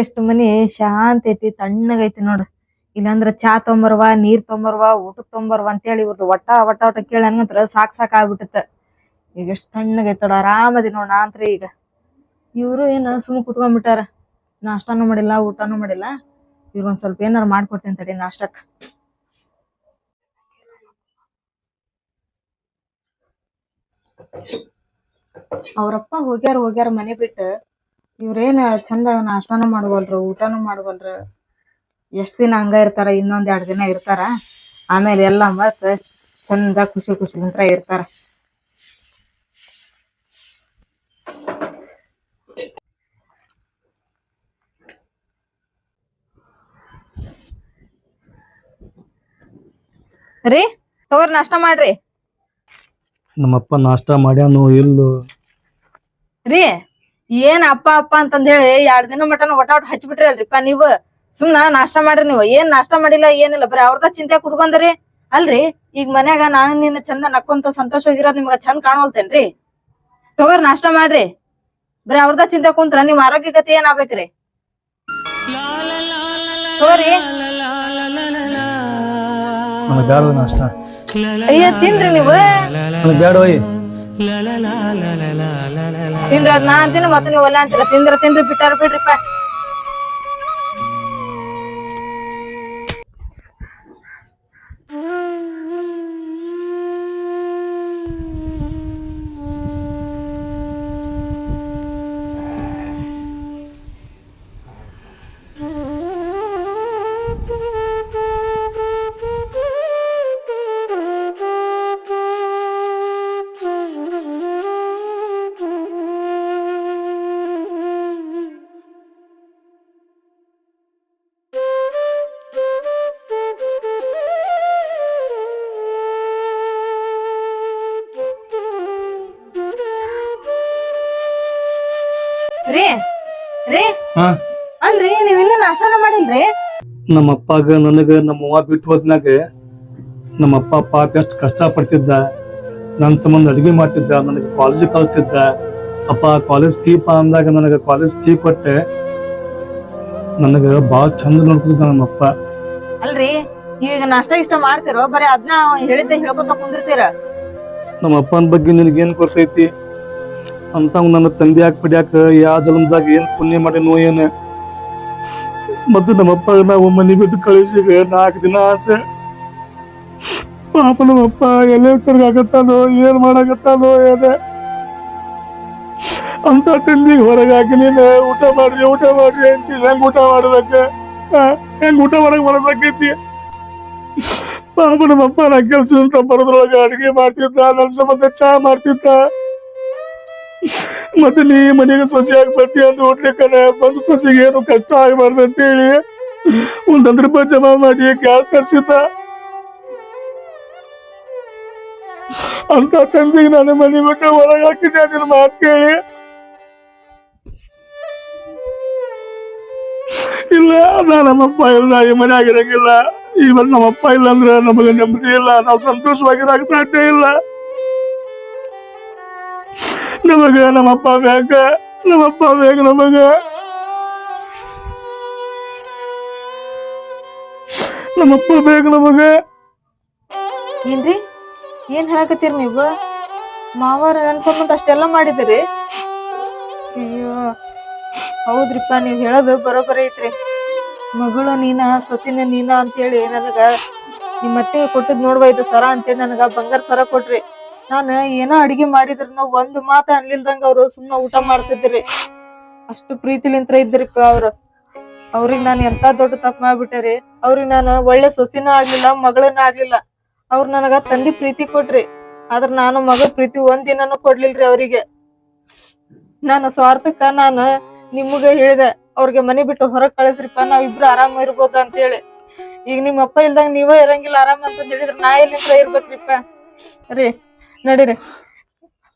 ಎಷ್ಟು ಮನಿ ಶಾಂತಿ ಐತಿ ತಣ್ಣಗೈತಿ ನೋಡು. ಇಲ್ಲಾಂದ್ರ ಚಾ ತೊಂಬರ್ವ, ನೀರ್ ತೊಂಬರ್ವ, ಊಟಕ್ ತೊಂಬರ್ವ ಅಂತೇಳಿ ಇವ್ರದ್ದು ಒಟ್ಟ ಒಟ್ಟ ಒಟ್ಟ ಕೇಳಿ ಹಂಗಂತ್ರ ಸಾಕ್ ಸಾಕ್ ಆಗ್ಬಿಟ್ಟತ್ತ. ಈಗ ಎಷ್ಟ್ ತಣ್ಣಗೈತಿ ನೋಡ, ಆರಾಮದಿ ನೋಡ ಈಗ. ಇವ್ರು ಏನ ಸುಮ್ ಕುತ್ಕೊಂಡ್ಬಿಟ್ಟಾರ, ನಾಷ್ಟಾನು ಮಾಡಿಲ್ಲ, ಊಟಾನು ಮಾಡಿಲ್ಲ. ಇವ್ರು ಒಂದ್ ಸ್ವಲ್ಪ ಏನಾರ ಮಾಡ್ಕೊಡ್ತೀನಿ ತಡಿ ನಾಷ್ಟಕ್. ಅವ್ರಪ್ಪ ಹೋಗ್ಯಾರ ಹೋಗ್ಯಾರ ಮನೆ ಬಿಟ್ಟು ಇವ್ರೇನ ಚಂದ ನಾಷ್ಟಾನು ಮಾಡವಲ್ರು ಊಟಾನು ಮಾಡವಲ್ರು. ಎಷ್ಟ್ ದಿನ ಹಂಗ ಇರ್ತಾರ ಇನ್ನೊಂದ್ ಎರಡ್ ದಿನ ಇರ್ತಾರ. ಆಮೇಲೆ ಎಲ್ಲ ಮತ್ತ ಚಂದ ಖುಷಿ ಖುಷಿ ಖುಷಿಲಿಂತ್ರ ಇರ್ತಾರ. ರೀ ತಗೋರಿ ನಾಷ್ಟ ಮಾಡ್ರಿ. ನಮ್ಮಪ್ಪ ನಾಷ್ಟ ಮಾಡ್ಯಾನು ಇಲ್ಲೋ. ರೀ ಏನ್ ಅಪ್ಪ ಅಪ್ಪ ಅಂತಂದ್ ಹೇಳಿ ಎರಡ್ ದಿನ ಮಟನ ಒಟ ಒಟ ಹಚ್ಬಿಟ್ರಿ ಅಲ್ರಿಪ್ಪ ನೀವು? ಸುಮ್ನ ನಾಷ್ಟಾ ಮಾಡ್ರಿ ನೀವು. ಏನ್ ನಾಷ್ಟಾ ಮಾಡಿಲ್ಲ ಏನಿಲ್ಲ ಬರೀ ಅವ್ರದ ಚಿಂತೆ ಕುತ್ಕೊಂಡ್ರಿ ಅಲ್ರಿ ಈಗ ಮನ್ಯಾಗ ನಾನು ನಿನ್ನ ಚಂದ ನಕ್ಕೊಂತ ಸಂತೋಷವಾಗಿರೋದ್ ನಿಮ್ಗ ಚಂದ ಕಾಣ್ತೇನ್ರಿ ತಗೋರಿ ನಾಷ್ಟಾ ಮಾಡ್ರಿ. ಬರೀ ಅವ್ರದ ಚಿಂತೆ ಕುಂತ್ರ ನಿಮ್ ಆರೋಗ್ಯ ಗತಿ ಏನ್ ಆಗ್ಬೇಕ್ರಿ ತಗೋರಿ ಅಯ್ಯ ತಿನ್ರಿ ನೀವು. ಅದ್ ನಾ ಅಂತೀನಿ ಮತ್ತೆ ನೀವು ಒಲ್ಲ ಅಂತೀರ? ತಿಂದ್ರ ತಿನ್ರಿ ಬಿಟ್ಟಾರ ಬಿಡ್ರಿಪ್ಪ ಅಲ್ರಿ ನೀವ್ ಇನ್ನ ನಾಷ್ಟಾನ ಮಾಡಿಲ್ರಿ? ನಮ್ಮ ಅಪ್ಪಾಗ ನನಗ ನಮ್ಮ ಅವ್ವ ಬಿಟ್ಟು ಹೋದ್ಮ್ಯಾಗ ನಮ್ಮ ಅಪ್ಪ ಪಾಪ ಎಷ್ಟು ಕಷ್ಟ ಪಡ್ತಿದ್ದ ನನ್ನ ಸಂಬಂಧ ಅಡುಗೆ ಮಾಡ್ತಿದ್ದ ನನಗೆ ಕಾಲೇಜ್ ಕಳಿಸ್ತಿದ್ದ. ಅಪ್ಪ ಕಾಲೇಜ್ ಫೀ ಪಾ ಅಂದಾಗ ನನಗೆ ಕಾಲೇಜ್ ಫೀ ಕೊಟ್ಟೆ. ನನಗ ಭಾಳ ಚಂದ ನೋಡ್ತಿದ್ದ ನಮ್ಮ ಅಪ್ಪ. ಅಲ್ರಿ ಈಗ ನಾಷ್ಟ ಇಷ್ಟ ಮಾಡ್ತಿರೋ ಬರೀ ಅದನ್ನ ಹೇಳಿದ್ದೆ ಹೇಳ್ಕೊತ ಕುಂದಿರ್ತೀರ? ನಮ್ಮ ಅಪ್ಪನ ಬಗ್ಗೆ ನಿನಗೇನ್ ಗೊತ್ತೈತಿ ಅಂತ ನನ್ನ ತಂದೆ ಯಾಕೆ ಯಾ ಯಾವ ಜನ್ಮದಾಗ ಏನ್ ಪುಣ್ಯ ಮಾಡಿನೋ ಏನ? ಮತ್ತು ನಮ್ಮಪ್ಪ ನಾವು ಮನೆ ಬಿಟ್ಟು ಕಳಿಸಿ ನಾಲ್ಕು ದಿನ ಆಸೆ ಪಾಪ ನಮ್ಮಪ್ಪ ಎಲ್ಲೇ ತಿರ್ಗಾಕತ್ತಾನೋ ಏನ್ ಮಾಡಾಕತ್ತಾನೋ ಏನೇ? ಅಂತ ತಿಂದಿಗೆ ಹೊರಗೆ ಹಾಕಿ ನೀನು ಊಟ ಮಾಡ್ರಿ ಊಟ ಮಾಡ್ರಿ ಅಂತ ಹೆಂಗ್ ಊಟ ಮಾಡ್ಬೇಕು? ಹೆಂಗ್ ಊಟ ಮಾಡಕ್ ಮನಸ್ಸಾಕೈತಿ ಪಾಪ ನಮ್ಮಪ್ಪ ನಾ ಕೆಲ್ಸದಂತ ಬರೋದ್ರೊಳಗೆ ಅಡಿಗೆ ಮಾಡ್ತಿದ್ದ ನನ್ ಸಂಬಂಧ ಚಾ ಮಾಡ್ತಿದ್ದ. ಮತ್ತೆ ನೀ ಮನೆಗೆ ಸೊಸೆಯಾಗಿ ಬರ್ತಿ ಅಂತ ಹುಟ್ಲಿಕ್ಕನೆ ಬಂದು ಸೊಸೆಗೆ ಏನು ಕಷ್ಟ ಆಗಬಾರ್ದು ಒಂದ್ ಹತ್ತು ರೂಪಾಯಿ ಜಮಾ ಮಾಡಿ ಗ್ಯಾಸ್ ತರಿಸಿದ್ದ. ಅಂತ ತಂದಿಗೆ ನಾನು ಮನೆ ಬಿಟ್ಟು ಹೊರಗೆ ಹಾಕಿದ್ದೆ ನಿನ್ನ ಮಾತು ಕೇಳಿ. ಇಲ್ಲ ನಮ್ಮಪ್ಪ ಇಲ್ಲ, ಈ ಮನೆ ಆಗಿರಂಗಿಲ್ಲ. ಇವತ್ತು ನಮ್ಮಪ್ಪ ಇಲ್ಲ ಅಂದ್ರೆ ನಮಗೆ ನೆಮ್ಮದಿ ಇಲ್ಲ. ನಾವು ಸಂತೋಷವಾಗಿರಾಗ ಸಾಧ್ಯ ಇಲ್ಲ. ನಮಗ, ನಮ್ಮಪ್ಪ ಬೇಕ ನಮ್ಮಪ್ಪ ಬೇಕು ನಮಗ. ನಮ್ಮಪ್ಪ ಬೇಕು ನಮಗ. ಏನ್ರಿ? ಏನ್ ಹೇಳಕತ್ತೀರಿ ನೀವು? ಮಾವಾರ ಅನ್ಕೊಂಡ್ ಅಷ್ಟೆಲ್ಲ ಮಾಡಿದಿರಿ? ಅಯ್ಯೋ, ಹೌದ್ರಿಪ್ಪ, ನೀವ್ ಹೇಳೋದು ಬರೋಬರ ಐತ್ರಿ. ಮಗಳು ನೀನ, ಸೊಸಿನ ನೀನ ಅಂತೇಳಿ ನನಗ ನಿಮ್ಮ ಅತ್ತೆ ಕೊಟ್ಟದ್ ನೋಡ್ಬಾಯ್ತು ಸರ ಅಂತೇಳಿ ನನಗ ಬಂಗಾರ ಸರ ಕೊಟ್ರಿ. ನಾನು ಏನೋ ಅಡಿಗೆ ಮಾಡಿದ್ರು ಒಂದು ಮಾತು ಅನ್ಲಿಲ್ದಂಗ ಅವ್ರು ಸುಮ್ಮನೆ ಊಟ ಮಾಡ್ತಿದ್ರಿ. ಅಷ್ಟು ಪ್ರೀತಿಲಿಂತ್ರ ಇದ್ರಿಪ್ಪ ಅವ್ರು. ಅವ್ರಿಗೆ ನಾನು ಎಂತ ದೊಡ್ಡ ತಪ್ಪು ಮಾಡ್ಬಿಟ್ಟೆ ಅವ್ರಿಗೆ ನಾನು ಒಳ್ಳೆ ಸೊಸಿನೂ ಆಗ್ಲಿಲ್ಲ, ಮಗಳನ್ನ ಆಗ್ಲಿಲ್ಲ. ಅವ್ರು ನನಗ ತಂದಿ ಪ್ರೀತಿ ಕೊಟ್ರಿ. ಆದ್ರ ನಾನು ಮಗ ಪ್ರೀತಿ ಒಂದ್ ದಿನಾನು ಕೊಡ್ಲಿಲ್ರಿ ಅವ್ರಿಗೆ. ನಾನು ಸ್ವಾರ್ಥಕ್ಕ ನಾನು ನಿಮಗ ಹೇಳಿದೆ, ಅವ್ರಿಗೆ ಮನೆ ಬಿಟ್ಟು ಹೊರಗ್ ಕಳಿಸ್ರಿಪ್ಪ ಇಬ್ರು ಆರಾಮ ಇರ್ಬೋದು ಅಂತ ಹೇಳಿ ಈಗ ನಿಮ್ಮ ಅಪ್ಪ ಇಲ್ದಂಗ ನೀವೇ ಇರಂಗಿಲ್ಲ, ಆರಾಮ ಅಂತ ಹೇಳಿದ್ರೆ ನಾ ಎಲ್ಲಿಂದ ಇರ್ಬೇಕ್ರಿಪ್ಪ? ರೀ. ನಡೀರಿ.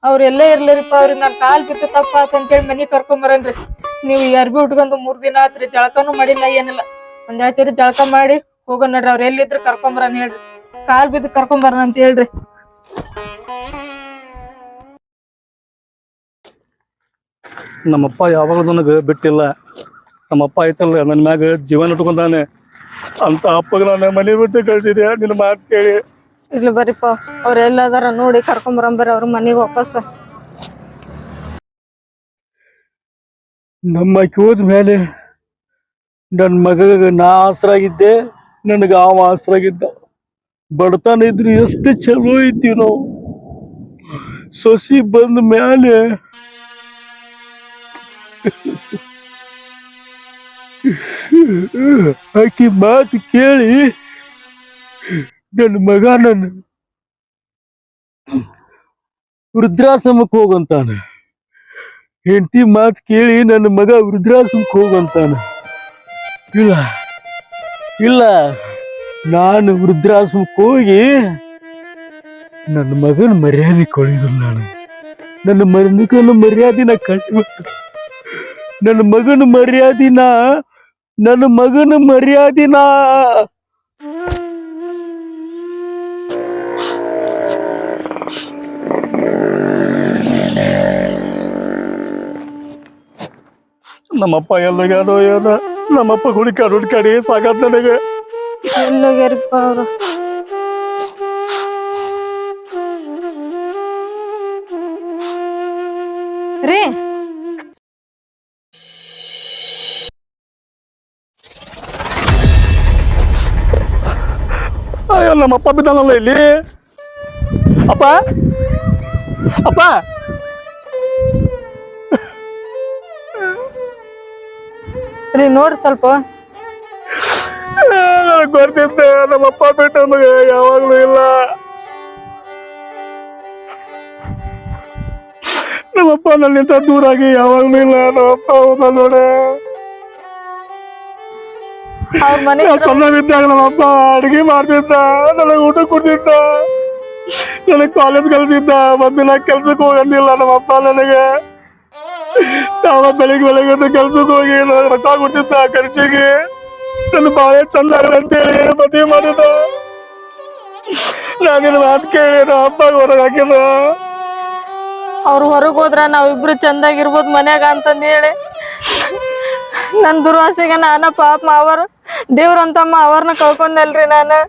ಅವ್ರ ಎಲ್ಲೇ ಇರ್ಲಿರಿಪ್ಪ ಅವ್ರಿಗೆ ನಾನ್ ಕಾಲ್ ಬಿತ್ತು ತಪ್ಪ ಅಂತೇಳಿ ಮನಿ ಕರ್ಕೊಂಬರನ್ರಿ ನೀವು ಅರ್ಬಿ ಉಟ್ಕೊಂಡು ಮೂರ್ ದಿನ ಆತ್ರಿ, ಜಳಕನು ಮಾಡಿಲ್ಲ, ಏನಿಲ್ಲ. ಒಂದ್ ಎರಡ್ ಜಳಕ ಮಾಡಿ ಹೋಗೋ ನಡ್ರಿ, ಅವ್ರ ಎಲ್ಲಿದ್ರು ಕರ್ಕೊಂಬರನ್ ಹೇಳ್ರಿ. ಕಾಲ್ ಬಿದ್ದು ಬರನ್ ಅಂತ ಹೇಳ್ರಿ. ನಮ್ಮಪ್ಪ ಯಾವಾಗಲೂ ನನಗೆ ಬಿಟ್ಟಿಲ್ಲ. ನಮ್ಮಪ್ಪ ಐತಲ್ಲ ನನ್ನ ಮ್ಯಾಗ ಜೀವನ ಇಟ್ಕೊಂಡಾನೆ ಅಂತ ಅಪ್ಪಗೆ ನಾನು ಮನೆ ಬಿಟ್ಟು ಕಳ್ಸಿದ್ಯಾ? ನಿನ್ನ ಮಾತು ಕೇಳಿ. ಇರ್ಲಿ ಬರ್ರಿಪ್ಪ ಅವ್ರ ಎಲ್ಲದಾರ ನೋಡಿ ಕರ್ಕೊಂಬರಂಬರ್ರಿ ಅವ್ರ ಮನೆಗೆ ವಾಪಸ್. ನಮ್ಮ ಹೋದ ಮೇಲೆ ನನ್ನ ಮಗಗ ನಾ ಆಸರಾಗಿದ್ದೆ, ನನಗೆ ಅವ ಆಸರಾಗಿದ್ದ. ಬಡತನ ಇದ್ರು ಎಷ್ಟು ಚಲೋ ಇದ್ದೀವಿ ನಾವು. ಸೊಸಿ ಬಂದ ಮೇಲೆ ಆಕಿ ಮಾತು ಕೇಳಿ ನನ್ನ ಮಗ ನನ್ನ ವೃದ್ಧಾಶ್ರಮಕ್ಕೆ ಹೋಗಂತಾನ. ಹೆಂಡತಿ ಮಾತು ಕೇಳಿ ನನ್ನ ಮಗ ವೃದ್ಧಾಶ್ರಮಕ್ಕೆ ಹೋಗಂತಾನ. ಇಲ್ಲ ಇಲ್ಲ, ನಾನು ವೃದ್ಧಾಶ್ರಮಕ್ಕೆ ಹೋಗಿ ನನ್ನ ಮಗನ ಮರ್ಯಾದೆ ಕೊಳಿದ್ರು ನಾನು. ನನ್ನ ಮಗನ ಮರ್ಯಾದಿನ ಕಟ್ಬೇಕು ನನ್ನ ಮಗನ ಮರ್ಯಾದಿನ ನನ್ನ ಮಗನ ಮರ್ಯಾದಿನ ನಮ್ಮಪ್ಪ ಎಲ್ಲೋಗ್ಯಾನೋ ಏನೋ. ನಮ್ಮಪ್ಪ ಹುಡುಕಾಡ್ ಹುಡುಕಾಡಿ ಸಾಕಾತ್ ನನಗೆ. ಎಲ್ಲೋಗ್ಯಾರಿಪ್ಪ ಅವ್ರು. ರೀ. ಅಯ್ಯೋ ನಮ್ಮಪ್ಪ ಬಿದ್ದಾನಲ್ಲ ಇಲ್ಲಿ? ಅಪ್ಪ? ಅಪ್ಪ? ರೀ ನೋಡ್ರಿ ಸ್ವಲ್ಪ. ನನಗೆ ಗೊತ್ತಿದ್ದೆ ನಮ್ಮಪ್ಪ ಬಿಟ್ಟು ನಮಗೆ ಯಾವಾಗಲೂ ಇಲ್ಲ. ನಮ್ಮಪ್ಪ ನನ್ನಿಂದ ದೂರಾಗಿ ಯಾವಾಗಲೂ ಇಲ್ಲ ನಮ್ಮಪ್ಪ ಹೋದ ನೋಡೆ. ಅವ್ರ ಮನೆ ನಾ ಸಣ್ಣವಿದ್ದಾಗ ನಮ್ಮಪ್ಪ ಅಡಿಗೆ ಮಾಡ್ತಿದ್ದ ನನಗೆ ಊಟ ಕೊಡ್ತಿದ್ದ ನನಗೆ ಕಾಲೇಜ್ ಕಲ್ಸಿದ್ದ ಒಂದಿನ ಕೆಲ್ಸಕ್ಕೆ ಹೋಗಂದಿಲ್ಲ ನಮ್ಮಪ್ಪ ನನಗೆ. ಯಾವ ಬೆಳಿಗ್ಗೆ ಬೆಳಗ್ಗೆ ಕೆಲ್ಸಕ್ಕೆ ಹೋಗಿ ರೊಕ್ಕ ಕೊಡ್ತಿದ್ದ ಖರ್ಚಿಗೆ? ನನ್ನ ಬಾಳೆ ಚಂದ ಅಂತೇಳಿ ಮದುವೆ ಮಾಡಿದ ನಾನಿನ ಮಾತು ಕೇಳಿ ಅಪ್ಪ ಹೊರಗೆ ಹಾಕಿದ. ಅವ್ರು ಹೊರಗ್ ಹೋದ್ರ ನಾವಿಬ್ರು ಚಂದಾಗಿರ್ಬೋದು ಮನ್ಯಾಗ ಅಂತಂದು ಹೇಳಿ. ನನ್ನ ದುರ್ವಾಸೆಗೆ ನಾನ ಪಾಪ ಮಾವರು. ದೇವ್ರಂತಮ್ಮ ಅವ್ರನ್ನ ಕಳ್ಕೊಂಡಲ್ರಿ ನಾನು.